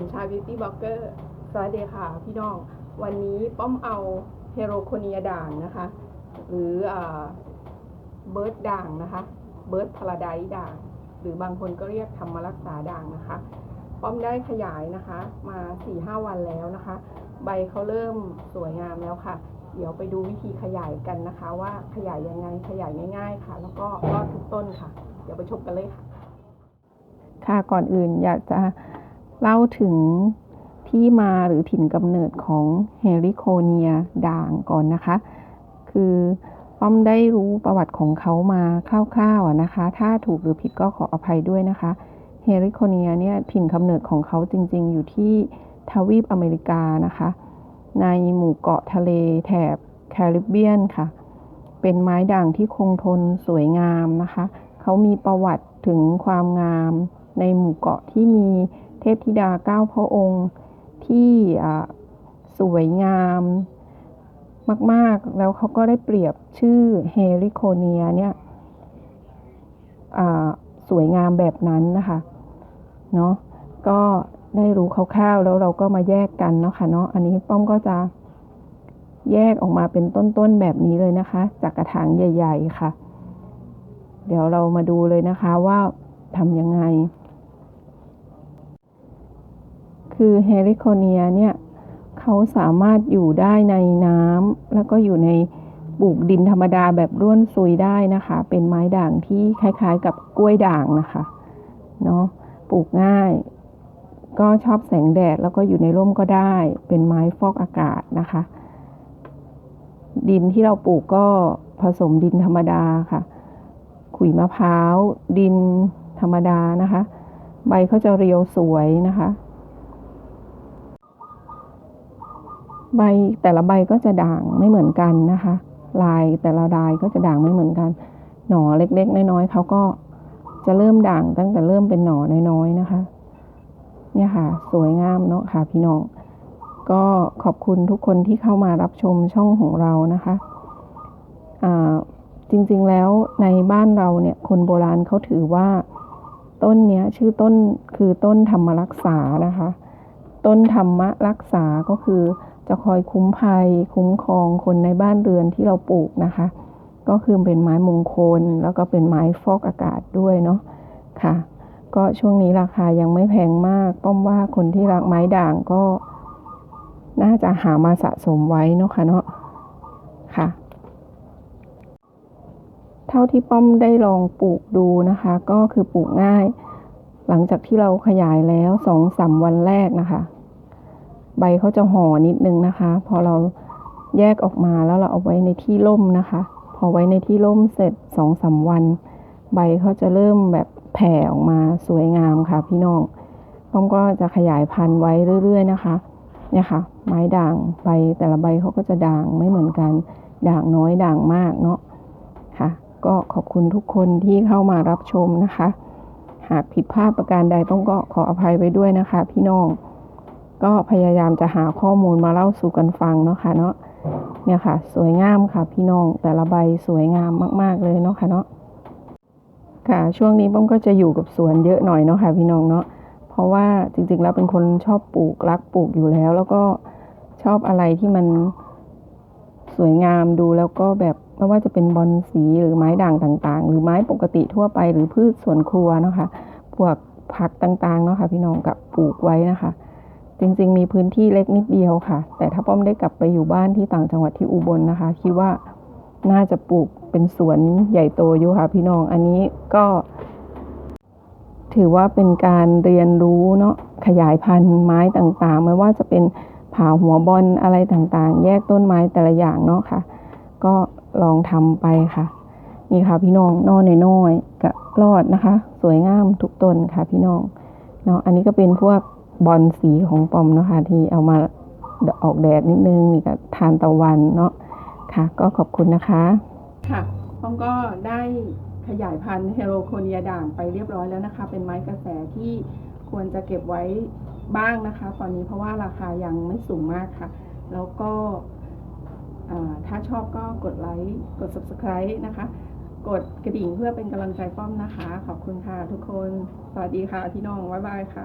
มชาบิวตี้บล็อกเกอร์สวัสดีค่ะพี่น้อง วันนี้ป้อมเอาเฮโรโคเนียด่างนะคะ หรือเบิร์ดด่างนะคะ เบิร์ดพาราไดด่าง หรือบางคนก็เรียกธรรมรักษาด่างนะคะ ป้อมได้ขยายนะคะ มา4-5หวันแล้วนะคะ ใบเขาเริ่มสวยงามแล้วค่ะ เดี๋ยวไปดูวิธีขยายกันนะคะ ว่าขยายยังไงขยายง่าย ๆ ค่ะ แล้วก็รอดทุกต้นค่ะ เดี๋ยวไปชมกันเลยค่ะ ค่ะก่อนอื่นอยากจะ เล่าถึงที่มาหรือถิ่นกำเนิดของเฮริโคเนียด่างก่อนนะคะ คือป้อมได้รู้ประวัติของเขามาคร่าวๆนะคะ ถ้าถูกหรือผิดก็ขออภัยด้วยนะคะเฮริโคเนียเนี่ยถิ่นกำเนิดของเขาจริงๆ อยู่ที่ทวีปอเมริกานะคะ ในหมู่เกาะทะเลแถบแคริบเบียนค่ะ เป็นไม้ด่างที่คงทนสวยงามนะคะ เขามีประวัติถึงความงามในหมู่เกาะที่มี เทพธิดาเก้าพระองค์ที่สวยงามมาก ๆ แล้วเขาก็ได้เปรียบชื่อเฮริโคเนียเนี่ยสวยงามแบบนั้นนะคะเนาะก็ได้รู้คร่าวๆแล้วเราก็มาแยกกันเนาะค่ะเนาะอันนี้ป้อมก็จะแยกออกมาเป็นต้นๆแบบนี้เลยนะคะ จากกระถางใหญ่ ๆ ค่ะ เดี๋ยวเรามาดูเลยนะคะว่าทำยังไง คือเฮริโคเนียเนี่ยเขาสามารถอยู่ได้ในน้ำแล้วก็อยู่ในปลูกดินธรรมดาแบบร่วนซุยได้นะคะ เป็นไม้ด่างที่คล้ายๆ กับกล้วยด่างนะคะเนาะปลูกง่าย ก็ชอบแสงแดดแล้วก็อยู่ในร่มก็ได้ เป็นไม้ฟอกอากาศนะคะ ดินที่เราปลูกก็ผสมดินธรรมดาค่ะ ขุยมะพร้าว ดินธรรมดานะคะ ใบเขาจะเรียวสวยนะคะ ใบแต่ละใบก็จะด่างไม่เหมือนกันนะคะ ลายแต่ละลายก็จะด่างไม่เหมือนกัน หน่อเล็กๆ น้อยๆเขาก็จะเริ่มด่างตั้งแต่เริ่มเป็นหน่อน้อยๆนะคะ เนี่ยค่ะ สวยงามเนาะค่ะพี่น้อง ก็ขอบคุณทุกคนที่เข้ามารับชมช่องของเรานะคะอ่าจริงๆแล้วในบ้านเราเนี่ยคนโบราณเขาถือว่าต้นเนี้ยชื่อต้นคือต้นธรรมรักษานะคะ ต้นธรรมรักษาก็คือ จะคอยคุ้มภัย คุ้มครองคนในบ้านเรือนที่เราปลูกนะคะ ก็คือเป็นไม้มงคล แล้วก็เป็นไม้ฟอกอากาศด้วยเนาะค่ะ ก็ช่วงนี้ราคายังไม่แพงมาก ป้อมว่าคนที่รักไม้ด่างก็ น่าจะหามาสะสมไว้เนาะค่ะเนาะค่ะ เท่าที่ป้อมได้ลองปลูกดูนะคะ ก็คือปลูกง่าย หลังจากที่เราขยายแล้วสองสามวันแรกนะคะ ใบเขาจะห่อนิดนึงนะคะ พอเราแยกออกมาแล้วเราเอาไว้ในที่ร่มนะคะ พอไว้ในที่ร่มเสร็จสองสาวัน ใบเขาจะเริ่มแบบแผ่ออกมาสวยงามค่ะพี่น้องป้อมก็จะขยายพันธุ์ไว้เรื่อย ๆ นะคะ เนี่ยค่ะ ไม้ด่างใบแต่ละใบเขาก็จะด่างไม่เหมือนกัน ด่างน้อยด่างมากเนาะค่ะ ก็ขอบคุณทุกคนที่เข้ามารับชมนะคะ หากผิดพลาดประการใดต้องก็ขออภัยไว้ด้วยนะคะ พี่น้อง ก็พยายามจะหาข้อมูลมาเล่าสู่กันฟังเนาะค่ะเนาะเนี่ยค่ะ สวยงามค่ะพี่น้องแต่ละใบสวยงามมาก ๆเลยเนาะค่ะเนาะค่ะช่วงนี้ป้อมก็จะอยู่กับสวนเยอะหน่อยเนาะค่ะพี่น้องเนาะเพราะว่าจริงๆแล้วเป็นคนชอบปลูกรักปลูกอยู่แล้ว แล้วก็ชอบอะไรที่มันสวยงามดูแล้วก็แบบไม่ว่าจะเป็นบอนสีหรือไม้ด่างต่างๆ หรือไม้ปกติทั่วไปหรือพืชสวนครัวเนาะค่ะพวกผักต่างๆเนาะค่ะพี่น้องกับปลูกไว้นะคะ จริงๆ มีพื้นที่เล็กนิดเดียวค่ะ แต่ถ้าป้อมได้กลับไปอยู่บ้านที่ต่างจังหวัดที่อุบลนะคะ คิดว่าน่าจะปลูกเป็นสวนใหญ่โตอยู่ค่ะพี่น้อง อันนี้ก็ ถือว่าเป็นการเรียนรู้เนาะขยายพันธุ์ไม้ต่างๆ ไม่ว่าจะเป็นผ่าหัวบอลอะไรต่างๆ แยกต้นไม้แต่ละอย่างเนาะค่ะ ก็ลองทำไปค่ะ นี่ค่ะพี่น้องนอน้อยๆกับรอดนะคะ สวยงามทุกต้นค่ะพี่น้องเนาะอันนี้ก็เป็นพวก บอลสีของปอมนะคะที่เอามาออกแดดนิดนึงนี่ก็ทานตะวันเนาะค่ะ ก็ขอบคุณนะคะค่ะปอมก็ได้ขยายพันธุ์เฮโรโคเนียด่างไปเรียบร้อยแล้วนะคะ เป็นไม้กระแสที่ควรจะเก็บไว้บ้างนะคะ ตอนนี้เพราะว่าราคายังไม่สูงมากค่ะ แล้วก็ถ้าชอบก็กดไลค์กด subscribe นะคะ กดกระดิ่งเพื่อเป็นกำลังใจป้อมนะคะ ขอบคุณค่ะทุกคน สวัสดีค่ะพี่น้องบ๊ายบายค่ะ